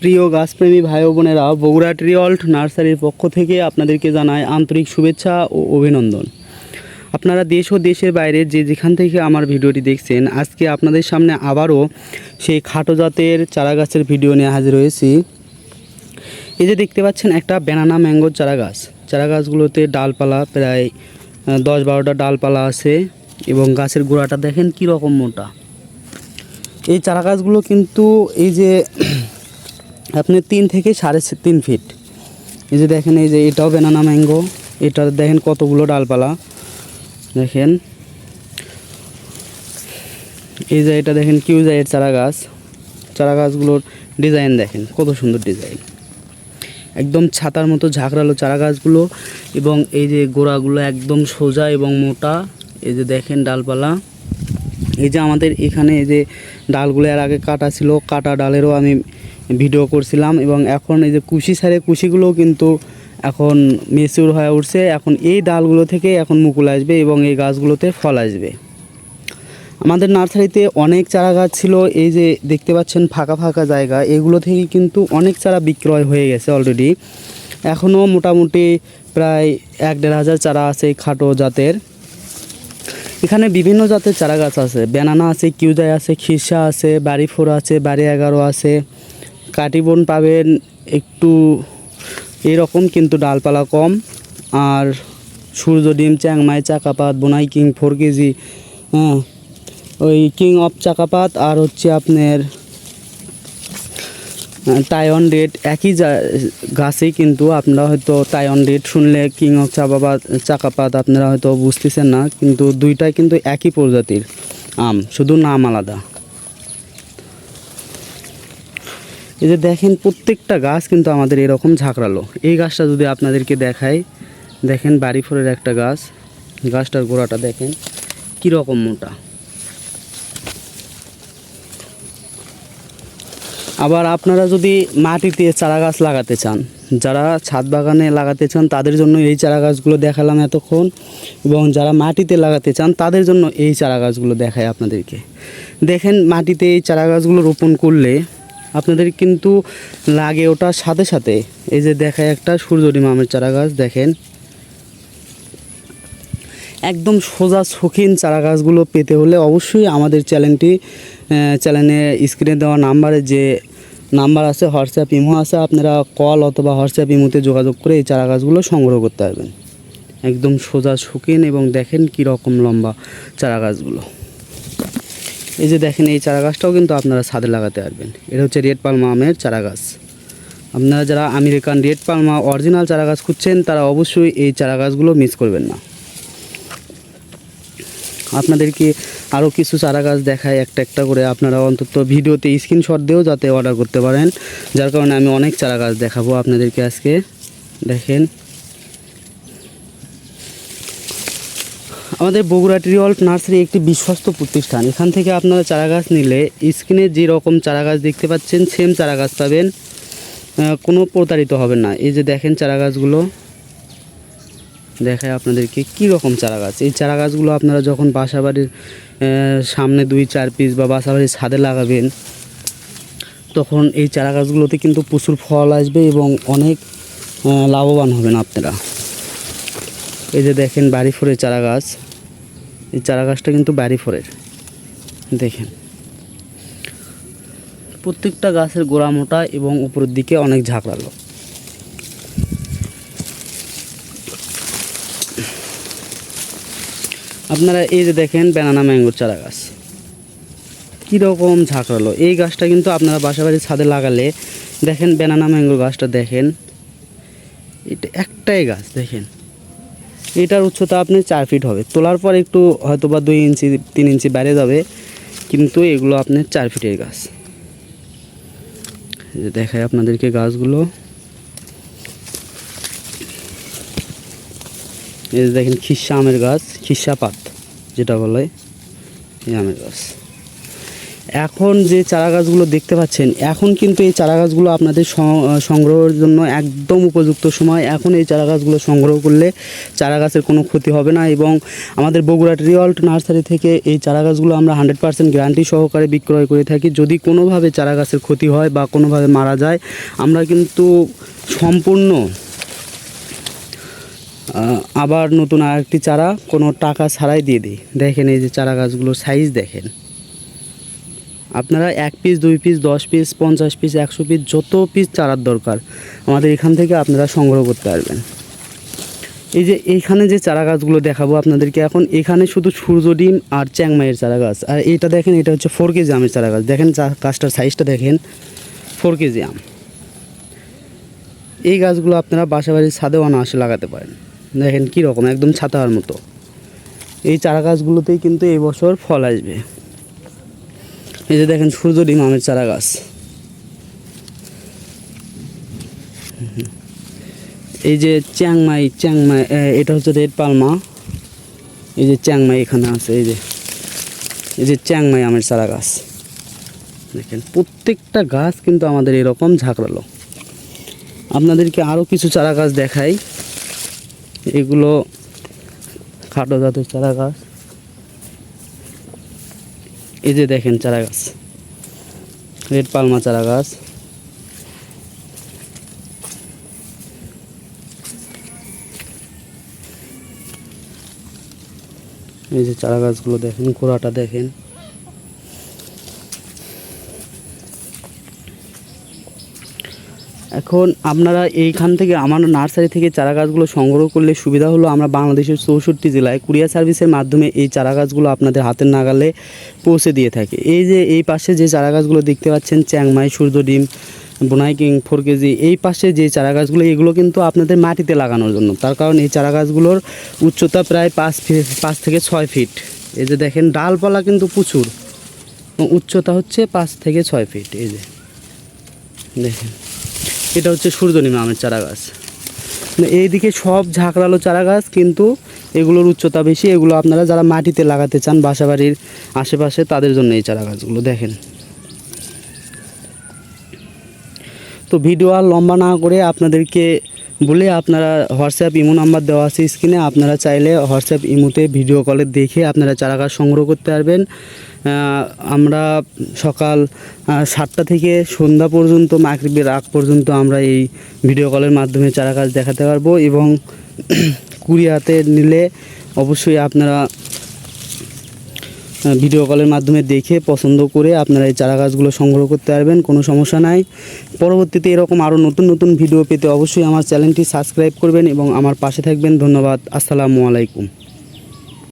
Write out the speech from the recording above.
প্রিয় গাছপ্রেমী ভাই বোনেরা, বগুড়া ট্রিঅল্ট নার্সারির পক্ষ থেকে আপনাদেরকে জানায় আন্তরিক শুভেচ্ছা ও অভিনন্দন। আপনারা দেশ ও দেশের বাইরে যে যেখান থেকে আমার ভিডিওটি দেখছেন, আজকে আপনাদের সামনে আবারও সেই খাটো জাতের চারা গাছের ভিডিও নিয়ে হাজির হয়েছি। এই যে দেখতে পাচ্ছেন একটা ব্যানানা ম্যাঙ্গোর চারা গাছ চারা গাছগুলোতে ডালপালা প্রায় দশ বারোটা ডালপালা আছে এবং গাছের গোড়াটা দেখেন কী রকম মোটা। এই চারা গাছগুলো কিন্তু এই যে আপনি তিন থেকে সাড়ে তিন ফিট এই যে দেখেন, এই যে এটাও বেনানা ম্যাঙ্গো এটা দেখেন কতগুলো ডালপালা। দেখেন। এই যে এটা দেখেন কিউজাইয়ের চারা গাছ চারা গাছগুলোর ডিজাইন দেখেন, কত সুন্দর ডিজাইন। একদম ছাতার মতো ঝাঁকড়ালো চারা গাছগুলো এবং এই যে গোড়াগুলো একদম সোজা এবং মোটা। এই যে দেখেন ডালপালা। এই যে আমাদের এখানে এই যে ডালগুলো এর আগে কাটা ছিল, কাটা ডালেরও আমি ভিডিও করছিলাম এবং এখন এই যে কুশি সারে কুশিগুলোও কিন্তু এখন মেচিউর হয়ে উঠছে। এখন এই ডালগুলো থেকে এখন মুকুল আসবে এবং এই গাছগুলোতে ফল আসবে। আমাদের নার্সারিতে অনেক চারা গাছ ছিল, এই যে দেখতে পাচ্ছেন ফাঁকা ফাঁকা জায়গা, এগুলো থেকে কিন্তু অনেক চারা বিক্রয় হয়ে গেছে অলরেডি এখনও মোটামুটি প্রায় এক দেড় হাজার চারা আছে খাটো জাতের। এখানে বিভিন্ন জাতের চারা গাছ আছে। ব্যানানা আছে, কিউজাই আছে খিরসা আছে বাড়ি ফোর আছে, বাড়ি এগারো আছে। কাটিবন পাবেন, একটু এরকম কিন্তু ডালপালা কম। আর সূর্য ডিম, চ্যাংমাই, চাকাপাত, বোনাই কিং ফোর কেজি হ্যাঁ ওই কিং অফ চাকাপাত আর হচ্ছে আপনার টাইওয়ান রেড। একই গাছেই কিন্তু আপনারা হয়তো টাইওয়ান রেড শুনলে কিং অফ চাপাপাত চাকাপাত আপনারা হয়তো বুঝতেছেন না, কিন্তু দুইটাই কিন্তু একই প্রজাতির আম, শুধু নাম আলাদা। এই যে দেখেন প্রত্যেকটা গাছ কিন্তু আমাদের এরকম ঝাঁকড়ালো। এই গাছটা যদি আপনাদেরকে দেখাই, দেখেন বাড়ি ফোরের একটা গাছ। গাছটার গোড়াটা দেখেন কীরকম মোটা। আবার আপনারা যদি মাটিতে চারা গাছ লাগাতে চান, যারা ছাদ বাগানে লাগাতে চান, তাদের জন্য এই চারা গাছগুলো দেখালাম এতক্ষণ। এবং যারা মাটিতে লাগাতে চান, তাদের জন্য এই চারা গাছগুলো দেখায় আপনাদেরকে। দেখেন মাটিতে এই চারা গাছগুলো রোপণ করলে আপনাদের কিন্তু লাগে ওটার সাথে সাথে। এই যে দেখায় একটা সূর্যডিম আমের চারা গাছ, দেখেন। একদম সোজা শৌখিন চারা গাছগুলো পেতে হলে অবশ্যই আমাদের চ্যানেলটি চ্যানেলে স্ক্রিনে দেওয়া নাম্বারে যে নাম্বার আছে, হোয়াটসঅ্যাপ ইমো আছে, আপনারা কল অথবা হোয়াটসঅ্যাপ ইমোতে যোগাযোগ করে এই চারা গাছগুলো সংগ্রহ করতে পারবেন। একদম সোজা শৌখিন এবং দেখেন কী রকম লম্বা চারা গাছগুলো। এই যে দেখেন, এই চারা গাছটাও কিন্তু আপনারা ছাদে লাগাতে পারবেন। এটা হচ্ছে রেড পালমা আমের চারা গাছ আপনারা যারা আমেরিকান রেড পালমা অরিজিনাল চারা গাছ খুঁজছেন, তারা অবশ্যই এই চারা গাছগুলো মিস করবেন না। আপনাদেরকে আরও কিছু চারা গাছ দেখায় একটা একটা করে আপনারা অন্তত ভিডিওতে স্ক্রিনশট দিয়েও যাতে অর্ডার করতে পারেন। যার কারণে আমি অনেক চারা গাছ দেখাবো আপনাদেরকে আজকে। দেখেন আমাদের বগুড়া ট্রিঅল্ট নার্সারি একটি বিশ্বস্ত প্রতিষ্ঠান। এখান থেকে আপনারা চারা গাছ নিলে স্ক্রিনে যে রকম চারা গাছ দেখতে পাচ্ছেন সেম চারা গাছ পাবেন কোনো প্রতারিত হবেন না। এই যে দেখেন চারা গাছগুলো দেখায় আপনাদেরকে কী রকম চারা গাছ এই চারা গাছগুলো আপনারা যখন বাসা বাড়ির সামনে দুই, চার পিস বা বাসা বাড়ির ছাদে লাগাবেন, তখন এই চারা গাছগুলোতে কিন্তু প্রচুর ফল আসবে এবং অনেক লাভবান হবেন আপনারা। এই যে দেখেন বাড়ি ফোরের চারা গাছ এই চারা গাছটা কিন্তু বাড়ি ফোরের। দেখেন। প্রত্যেকটা গাছের গোড়া মোটা এবং উপরের দিকে অনেক ঝাঁকড়ালো। আপনারা এই যে দেখেন ব্যানানা ম্যাঙ্গোর চারা গাছ কীরকম ঝাঁকড়ালো। এই গাছটা কিন্তু আপনারা বাসা বাড়ির ছাদে লাগালে দেখেন ব্যানানা ম্যাঙ্গোর গাছটা দেখেন। এটা একটাই গাছ, দেখেন। এটার উচ্চতা আপনি চার ফিট হবে। তোলার পর একটু হয়তো বা দুই ইঞ্চি, তিন ইঞ্চি বাইরে যাবে, কিন্তু এগুলো আপনার চার ফিটের গাছ। দেখায় আপনাদেরকে গাছগুলো। এই যে দেখেন, খিসা আমের গাছ, খিসা পাত, যেটা বলে এই আমের গাছ। এখন যে চারা গাছগুলো দেখতে পাচ্ছেন, এখন কিন্তু এই চারা গাছগুলো আপনাদের সংগ্রহের জন্য একদম উপযুক্ত সময়। এখন এই চারা গাছগুলো সংগ্রহ করলে চারা গাছের কোনো ক্ষতি হবে না এবং আমাদের বগুড়া রিওল্ট নার্সারি থেকে এই চারা গাছগুলো আমরা হান্ড্রেড পার্সেন্ট গ্যারান্টি সহকারে বিক্রয় করে থাকি। যদি কোনোভাবে চারা গাছের ক্ষতি হয় বা কোনোভাবে মারা যায়, আমরা কিন্তু সম্পূর্ণ আবার নতুন আরেকটি চারা কোনো টাকা ছাড়াই দিয়ে দিই। দেখেন এই যে চারা গাছগুলোর সাইজ দেখেন। আপনারা এক পিস দুই পিস দশ পিস পঞ্চাশ পিস একশো পিস যত পিস চারার দরকার, আমাদের এখান থেকে আপনারা সংগ্রহ করতে পারবেন। এই যে এইখানে যে চারা গাছগুলো দেখাবো আপনাদেরকে এখন, এখানে শুধু সূর্য ডিম আর চ্যাংমাইয়ের চারা গাছ। আর এটা দেখেন, এটা হচ্ছে ফোর কেজি আমের চারা গাছ। দেখেন গাছটার সাইজটা দেখেন ফোর কেজি আম। এই গাছগুলো আপনারা বাসা বাড়ির ছাদেও অনায়াসে লাগাতে পারেন। দেখেন কী রকম, একদম ছাতার মতো। এই চারা গাছগুলোতেই কিন্তু এই বছর ফল আসবে। এই যে দেখেন সূর্য ডিম আমের চারা গাছ এই যে চ্যাংমাই চ্যাংমাই এটা হচ্ছে রেড পালমা। এই যে চ্যাংমাই এখানে আছে, এই যে এই যে চ্যাংমাই আমের চারা গাছ দেখেন, প্রত্যেকটা গাছ কিন্তু আমাদের এরকম ঝাঁকড়ালো। আপনাদেরকে আরও কিছু চারা গাছ দেখাই। এগুলো খাটো জাতের চারা গাছ এই যে দেখেন চারা গাছ রেড পালমা চারা গাছ এই যে চারা গাছগুলো দেখেন, গোড়াটা দেখেন। এখন আপনারা এইখান থেকে আমার নার্সারি থেকে চারা গাছগুলো সংগ্রহ করলে সুবিধা হলো আমরা বাংলাদেশের চৌষট্টি জেলায় কুরিয়ার সার্ভিসের মাধ্যমে এই চারা গাছগুলো আপনাদের হাতের নাগালে পৌঁছে দিয়ে থাকে। এই যে এই পাশে যে চারা গাছগুলো দেখতে পাচ্ছেন, চ্যাংমাই, সূর্য ডিম, বোনাই কিং, ফোর কেজি, এই পাশে যে চারা গাছগুলো এগুলো কিন্তু আপনাদের মাটিতে লাগানোর জন্য। তার কারণ এই চারা গাছগুলোর উচ্চতা প্রায় পাঁচ পাঁচ থেকে ছয় ফিট। এই যে দেখেন, ডালপালা কিন্তু প্রচুর। উচ্চতা হচ্ছে পাঁচ থেকে ছয় ফিট। এই যে দেখেন। এটা হচ্ছে সূর্যনিমা আমের চারা গাছ মানে এইদিকে সব ঝাঁকড়ালো চারা গাছ কিন্তু এগুলোর উচ্চতা বেশি। এগুলো আপনারা যারা মাটিতে লাগাতে চান, বাসাবাড়ির আশেপাশে, তাদের জন্য এই চারা গাছগুলো দেখেন। তো ভিডিও আর লম্বা না করে আপনাদেরকে বলে আপনারা হোয়াটসঅ্যাপ ইমো নাম্বার দেওয়া আছে স্ক্রিনে, আপনারা চাইলে হোয়াটসঅ্যাপ ইমোতে ভিডিও কলে দেখে আপনারা চারা গাছ সংগ্রহ করতে পারবেন। আমরা সকাল সাতটা থেকে সন্ধ্যা পর্যন্ত, মাগরিবের আগ পর্যন্ত আমরা এই ভিডিও কলের মাধ্যমে চারা গাছ দেখাতে পারব এবং কুরিয়াতে নিলে অবশ্যই আপনারা ভিডিও কলের মাধ্যমে দেখে, পছন্দ করে আপনারা এই চারা গাছগুলো সংগ্রহ করতে পারবেন, কোনো সমস্যা নাই। পরবর্তীতে এরকম আরও নতুন নতুন ভিডিও পেতে অবশ্যই আমার চ্যানেলটি সাবস্ক্রাইব করবেন এবং আমার পাশে থাকবেন। ধন্যবাদ। আসসালামু আলাইকুম।